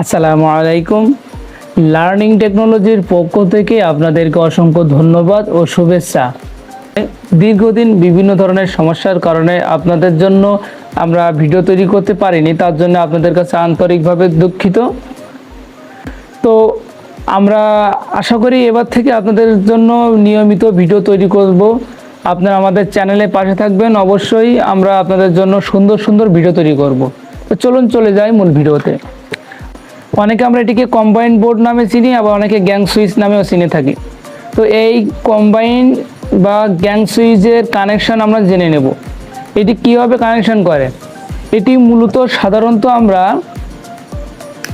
আসসালামু আলাইকুম। লার্নিং টেকনোলজির পক্ষ থেকে আপনাদেরকে অসংখ্য ধন্যবাদ ও শুভেচ্ছা। দীর্ঘদিন বিভিন্ন ধরনের সমস্যার কারণে আপনাদের জন্য আমরা ভিডিও তৈরি করতে পারিনি, তার জন্য আপনাদের কাছে আন্তরিকভাবে দুঃখিত। তো আমরা আশা করি এবার থেকে আপনাদের জন্য নিয়মিত ভিডিও তৈরি করব। আপনারা আমাদের চ্যানেলে পাশে থাকবেন, অবশ্যই আমরা আপনাদের জন্য সুন্দর সুন্দর ভিডিও তৈরি করব। তো চলুন চলে যাই মূল ভিডিওতে। অনেকে আমরা এটিকে কম্বাইন বোর্ড নামে চিনি, আবার অনেকে গ্যাং সুইচ নামেও চিনে থাকি। তো এই কম্বাইন বা গ্যাং সুইচের কানেকশন আমরা জেনে নেব। এটি কীভাবে কানেকশন করে? এটি মূলত সাধারণত আমরা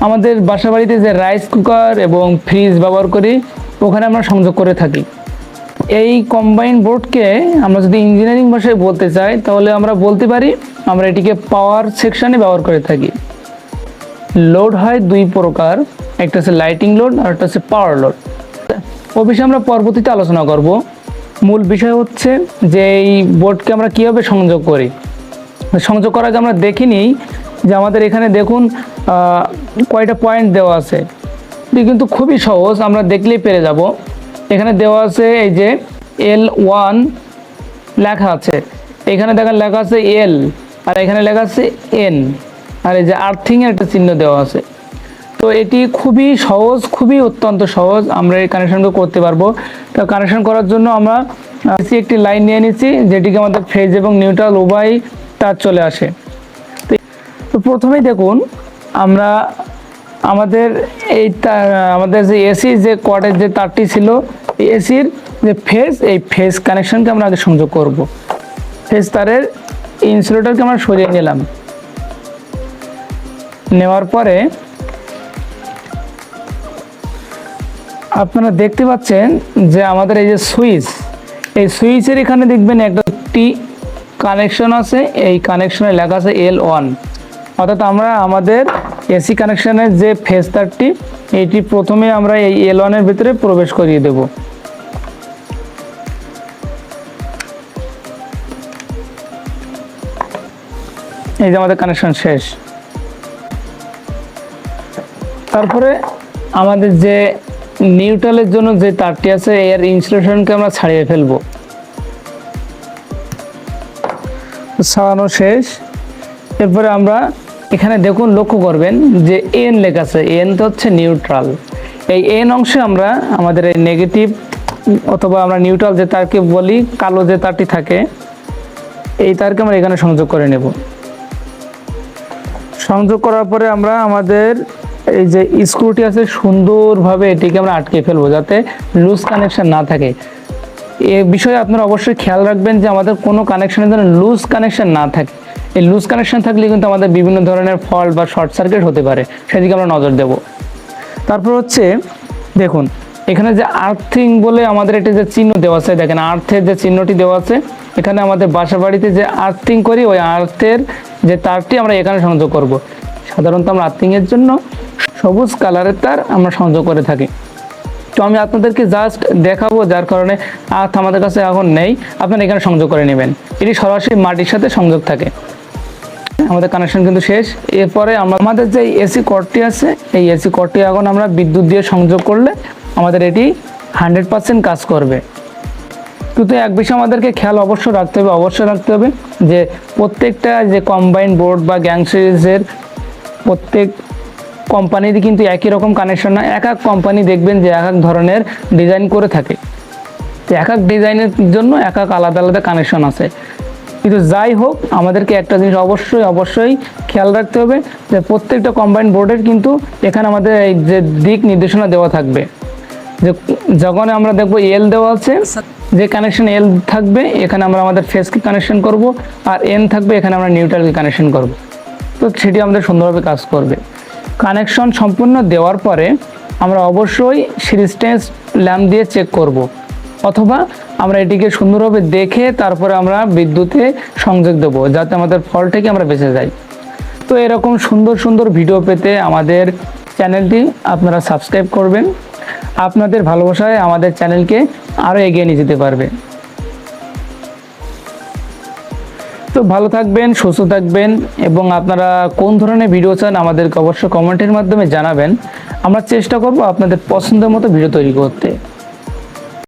আমাদের বাসা বাড়িতে যে রাইস কুকার এবং ফ্রিজ ব্যবহার করি, ওখানে আমরা সংযোগ করে থাকি। এই কম্বাইন বোর্ডকে আমরা যদি ইঞ্জিনিয়ারিং ভাষায় বলতে চাই, তাহলে আমরা বলতে পারি, আমরা এটিকে পাওয়ার সেকশানে ব্যবহার করে থাকি। লোড হয় দুই প্রকার, একটা হচ্ছে লাইটিং লোড আর একটা হচ্ছে পাওয়ার লোড ও বিষয়ে আমরা পরবর্তীতে আলোচনা করব। মূল বিষয় হচ্ছে যে এই বোর্ডকে আমরা কীভাবে সংযোগ করি। সংযোগ করার আগে আমরা দেখে নিই যে আমাদের এখানে দেখুন কয়টা পয়েন্ট দেওয়া আছে। কিন্তু খুবই সহজ, আমরা দেখলেই পেরে যাব। এখানে দেওয়া আছে এই যে এল ওয়ান লেখা আছে। এখানে দেখেন লেখা আছে এল আর এখানে লেখা আছে এন আর এই যে আর্থিং এর একটা চিহ্ন দেওয়া আছে। তো এটি খুবই সহজ, খুবই অত্যন্ত সহজ। আমরা এই কানেকশনটা করতে পারব। তো কানেকশন করার জন্য আমরা AC একটি লাইন নিয়ে নিচ্ছি, যেটিকে আমাদের ফেজ এবং নিউট্রাল উভয় তার চলে আসে। তো- প্রথমেই দেখুন, আমরা আমাদের এই তার আমাদের যে এসি যে কোয়ার্ডের যে তারটি ছিল এসির যে ফেজ এই ফেজ কানেকশনকে আমরা আগে সংযোগ করব। ফেজ তারের ইনসুলেটরকে আমরা সরিয়ে নিলাম। নেওয়ার পরে আপনারা দেখতে পাচ্ছেন যে আমাদের এই যে সুইচ, এই সুইচের এখানে দেখবেন একটা কানেকশন আছে, এই কানেকশনে লেখা আছে এল ওয়ান অর্থাৎ আমরা আমাদের এসি কানেকশনের যে ফেজ তারটি এইটি প্রথমে আমরা এই এল ওয়ানের ভিতরে প্রবেশ করিয়ে দেব। এই যে আমাদের কানেকশন শেষ। তারপরে আমাদের যে নিউট্রালের জন্য যে তারটি আছে, এর ইনসুলেশনকে আমরা ছাড়িয়ে ফেলব। ছাড়ানো শেষ। এরপরে আমরা এখানে দেখুন, লক্ষ্য করবেন যে এন লেখা আছে। এন তো হচ্ছে নিউট্রাল এই এন অংশে আমরা আমাদের এই নেগেটিভ অথবা আমরা নিউট্রাল যে তারকে বলি, কালো যে তারটি থাকে, এই তারকে আমরা এখানে সংযোগ করে নেব। সংযোগ করার পরে আমরা আমাদের এই যে স্ক্রুটি আছে, সুন্দরভাবে এটিকে আমরা আটকে ফেলব যাতে লুজ কানেকশন না থাকে। এ বিষয়ে আপনারা অবশ্যই খেয়াল রাখবেন যে আমাদের কোনো কানেকশনের জন্য লুজ কানেকশন না থাকে। এই লুজ কানেকশন থাকলে কিন্তু আমাদের বিভিন্ন ধরনের ফল্ট বা শর্ট সার্কিট হতে পারে। সেদিকে আমরা নজর দেব। তারপর হচ্ছে, দেখুন, এখানে যে আর্থিং বলে আমাদের একটি যে চিহ্ন দেওয়া আছে, দেখেন আর্থের যে চিহ্নটি দেওয়া আছে, এখানে আমাদের বাসা বাড়িতে যে আর্থিং করি, ওই আর্থের যে তারটি আমরা এখানে সংযোগ করব। সাধারণত আমরা আর্থিংয়ের জন্য সবুজ কালারের তার আমরা সংযোগ করে থাকি। তো আমি আপনাদেরকে জাস্ট দেখাবো, যার কারণে আর্থ আমাদের কাছে এখন নেই। আপনারা এখানে সংযোগ করে নেবেন। এটি সরাসরি মাটির সাথে সংযোগ থাকে। আমাদের কানেকশন কিন্তু শেষ। এরপরে আমাদের যে এসি কর্ডটি আছে, এই এসি কর্ডটি এখন আমরা বিদ্যুৎ দিয়ে সংযোগ করলে আমাদের এটি হান্ড্রেড পার্সেন্ট কাজ করবে। কিন্তু এক বিষয় আমাদেরকে খেয়াল অবশ্য রাখতে হবে, অবশ্যই রাখতে হবে যে প্রত্যেকটা যে কম্বাইন বোর্ড বা গ্যাং সিরিজের প্রত্যেক কোম্পানির কিন্তু একই রকম কানেকশন না। এক এক কোম্পানি দেখবেন যে এক এক ধরনের ডিজাইন করে থাকে। এক এক ডিজাইনের জন্য এক এক আলাদা আলাদা কানেকশন আছে। কিন্তু যাই হোক, আমাদেরকে একটা জিনিস অবশ্যই অবশ্যই খেয়াল রাখতে হবে যে প্রত্যেকটা কম্বাইন বোর্ডের কিন্তু এখানে আমাদের এই যে দিক নির্দেশনা দেওয়া থাকবে। যে যখন আমরা দেখব এল দেওয়া আছে, যে কানেকশন এল থাকবে, এখানে আমরা আমাদের ফেসকে কানেকশন করব আর এন থাকবে, এখানে আমরা নিউট্রালকে কানেকশন করব। তো সেটি আমাদের সুন্দরভাবে কাজ করবে। কানেকশন সম্পূর্ণ দেওয়ার পরে আমরা অবশ্যই সিরিস্টেন্স ল্যাম্প দিয়ে চেক করব। অথবা আমরা এটিকে সুন্দরভাবে দেখে তারপরে আমরা বিদ্যুতে সংযোগ দেবো, যাতে আমাদের ফল থেকে আমরা বেঁচে যাই। তো এরকম সুন্দর সুন্দর ভিডিও পেতে আমাদের চ্যানেলটি আপনারা সাবস্ক্রাইব করবেন। আপনাদের ভালোবাসায় আমাদের চ্যানেলকে আরও এগিয়ে নিয়ে যেতে পারবে। তো ভালো থাকবেন, সুস্থ থাকবেন এবং আপনারা কোন ধরনের ভিডিও চান আমাদেরকে অবশ্যই কমেন্টের মাধ্যমে জানাবেন। আমরা চেষ্টা করব আপনাদের পছন্দের মতো ভিডিও তৈরি করতে।